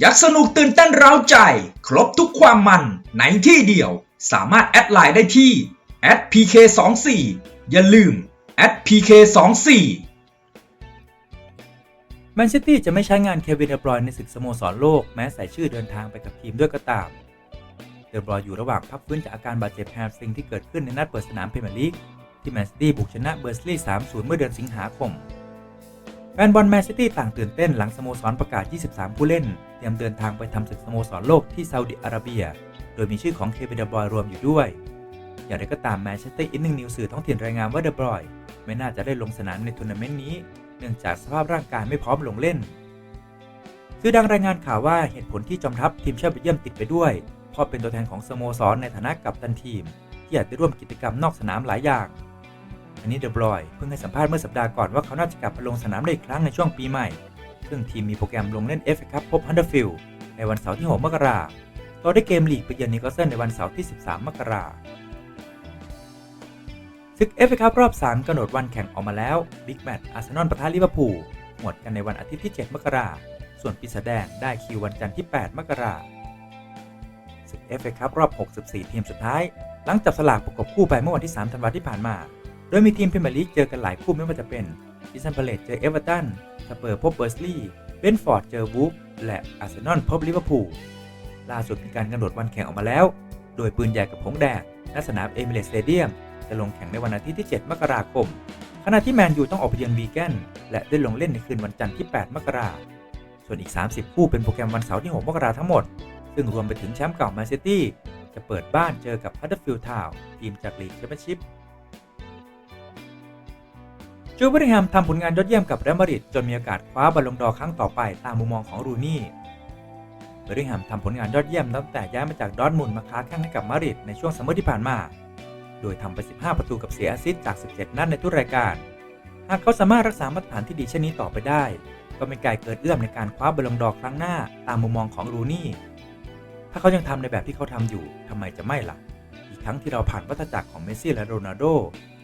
อยากสนุกตื่นเต้นเร้าใจ ครบทุกความมันในที่เดียว สามารถแอดไลน์ได้ที่ @pk24 อย่าลืม @pk24 แมนซิตี้จะไม่ใช้งานเควินเดบรอยในศึกสโมสรโลกแม้ใส่ชื่อเดินทางไปกับทีมด้วยก็ตาม เดบรอยอยู่ระหว่างพักฟื้นจากอาการบาดเจ็บแฮมสตริงที่เกิดขึ้นในนัดเปิดสนามพรีเมียร์ลีกที่แมนซิตี้บุกชนะเบอร์สลีย์3-0 เมื่อเดือนสิงหาคม แฟนบอลแมนซิตี้ต่างตื่นเต้นหลังสโมสรประกาศ 23 ผู้เล่น เตรียมเดินทางไปทำศึกสโมสรโลกที่ซาอุดิอาระเบีย โดยมีชื่อของเควินเดบอยรวมอยู่ด้วย อย่างไรก็ตามแมนเชสเตอร์อินนิ่งนิวสื่อท้องถิ่นรายงานว่าเดบอยไม่น่าจะได้ลงสนามในทัวร์นาเมนต์นี้ เนื่องจากสภาพร่างกายไม่พร้อมลงเล่นสื่อดังรายงานข่าวว่าเหตุผลที่จอมทัพทีมชาติเบลเยียมติดไปด้วยเพราะเป็นตัวแทนของสโมสรในฐานะกัปตันทีม ที่อาจจะร่วมกิจกรรมนอกสนามหลายอย่าง อันนี้เดบรอยเพิ่งให้สัมภาษณ์เมื่อสัปดาห์ก่อนว่าเขาน่าจะกลับมาลงสนามได้อีกครั้งในช่วงปีใหม่ ซึ่งทีมมีโปรแกรมลงเล่นเอฟเอคัพพบฮันเดอร์ฟิลด์ในวันเสาร์ที่ 6 มกราคมต่อด้วยเกมลีกไปเยือนนิวคาสเซิลในวันเสาร์ที่ 13 มกราคมศึกเอฟเอคัพรอบ 3กำหนดวันแข่งออกมาแล้วบิ๊กแมตช์อาร์เซนอลปะทะลิเวอร์พูลหมดกันในวันอาทิตย์ที่ 7 มกราคมส่วนปีศาจแดงได้คิววันจันทร์ที่ 8 มกราคมศึกเอฟเอคัพรอบ 64 ทีมสุดท้าย หลังจับสลากประกบคู่ไปเมื่อวันที่ 3 ธันวาที่ผ่านมา โดยมีทีมพรีเมียร์ลีกเจอกันหลายคู่ไม่ว่าจะเป็นดิซันเพลตเจอเอเวอร์ตันสเปอร์พบเบอร์สลีย์เบนฟอร์ดเจอวูฟและอาร์เซนอลพบลิเวอร์พูลล่าสุดมีการกำหนดวันแข่งออกมาแล้ว โดยปืนใหญ่กับผงแดงณสนามเอมิเรตสเตเดียมจะลงแข่งในวันอาทิตย์ที่ 7 มกราคม ขณะที่แมนยูต้องออกไปเยือนวีแกนและได้ลงเล่นในคืนวันจันทร์ที่ 8 มกราส่วนอีก 30 คู่เป็นโปรแกรมวันเสาร์ที่ 6 มกราทั้งหมด ซึ่งรวมไปถึงแชมป์เก่าแมนซิตี้จะเปิดบ้านเจอกับฮัตเตอร์ฟิลด์ทาวน์ทีมจากลีกแชมเปี้ยนชิพ จูเบริงแฮมทำผลงานยอดเยี่ยมกับเรอัลมาดริดจนมีโอกาสคว้าบอลลงดอครั้งต่อไปตามมุมมองของรูนี่เบริงแฮมทำผลงานยอดเยี่ยมตั้งแต่ย้ายมาจากดอร์ทมุนมาค้าแข่งให้กับมาดริดในช่วงซัมเมอร์ที่ผ่านมา โดยทำไป 15 ประตูกับเสียแอซิสต์จาก 17 นัดในทุกรายการ หากเขาสามารถรักษามาตรฐานที่ดีเช่นนี้ต่อไปได้ ก็ไม่ไกลเกินเอื้อมในการคว้าบอลลงดอครั้งหน้าตามมุมมองของรูนี่ ถ้าเขายังทำในแบบที่เขาทำอยู่ทำไมจะไม่ล่ะ อีกทั้งที่เราผ่านวัฏจักรของเมสซี่และโรนัลโด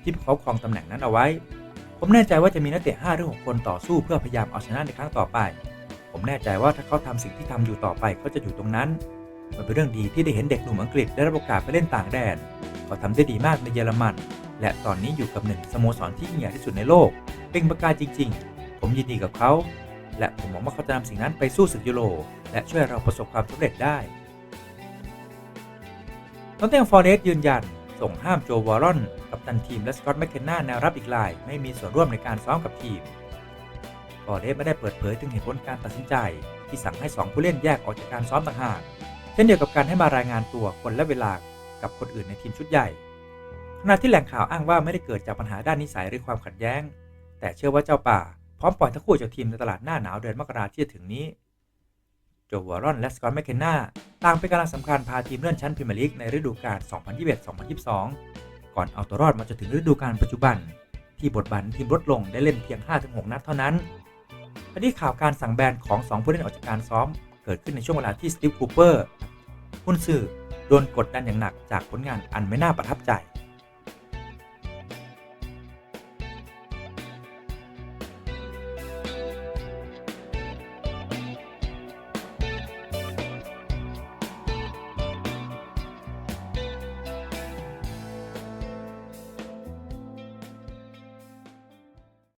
ที่พวกเขาครองตำแหน่งนั้นเอาไว้ ผมแน่ใจว่าจะมีนักเตะ5หรือ6คนต่อสู้เพื่อพยายามเอาชนะในครั้งต่อไป ผมแน่ใจว่าถ้าเขาทำสิ่งที่ทำอยู่ต่อไปเขาจะอยู่ตรงนั้น มันเป็นเรื่องดีที่ได้เห็นเด็กหนุ่มอังกฤษได้รับโอกาสไปเล่นต่างแดนเขาทำได้ดีมากในเยอรมัน และตอนนี้อยู่กับหนึ่งสโมสรที่ยิ่งใหญ่ที่สุดในโลก เป็นประกายจริง ๆ ผมยินดีกับเขา และผมหวังว่าเขาจะนำสิ่งนั้นไปสู้ศึกยูโร และช่วยเราประสบความสำเร็จได้นอตเทงฟอร์เรสต์ยืนยัน ส่งห้ามโจวอร์รอน กับตันทีมและสกอตต์แมคเคนนาแนวรับอีกราย ไม่มีส่วนร่วมในการซ้อมกับทีมฟอร์เรสต์ไม่ได้เปิดเผยถึงเหตุผลการตัดสินใจ ที่สั่งให้ 2 ผู้เล่นแยกออกจากการซ้อมต่างหาก เช่นเดียวกับการให้มารายงานตัวคนและเวลากับคนอื่นในทีมชุดใหญ่ ขณะที่แหล่งข่าวอ้างว่าไม่ได้เกิดจากปัญหาด้านนิสัยหรือความขัดแย้ง แต่เชื่อว่าเจ้าป่า พร้อมปล่อยทั้งคู่จากทีมในตลาดหน้าหนาวเดือนมกราที่จะถึงนี้โจวอรอนและสกอตต์แมคเคนนาต่างเป็นกำลังสำคัญพาทีมเลื่อนชั้นพรีเมียร์ลีกในฤดูกาล2021-2022 ก่อนเอาตัวรอดมาจนถึงฤดูกาลปัจจุบัน ที่บทบาททีมลดลงได้เล่นเพียง 5-6 นัดเท่านั้นคดีข่าวการสั่งแบนของ 2 ผู้เล่นออกจากการซ้อม เกิดขึ้นในช่วงเวลาที่สตีฟคูเปอร์หุ้นสื่อโดนกดดันอย่างหนักจากผลงานอันไม่น่าประทับใจ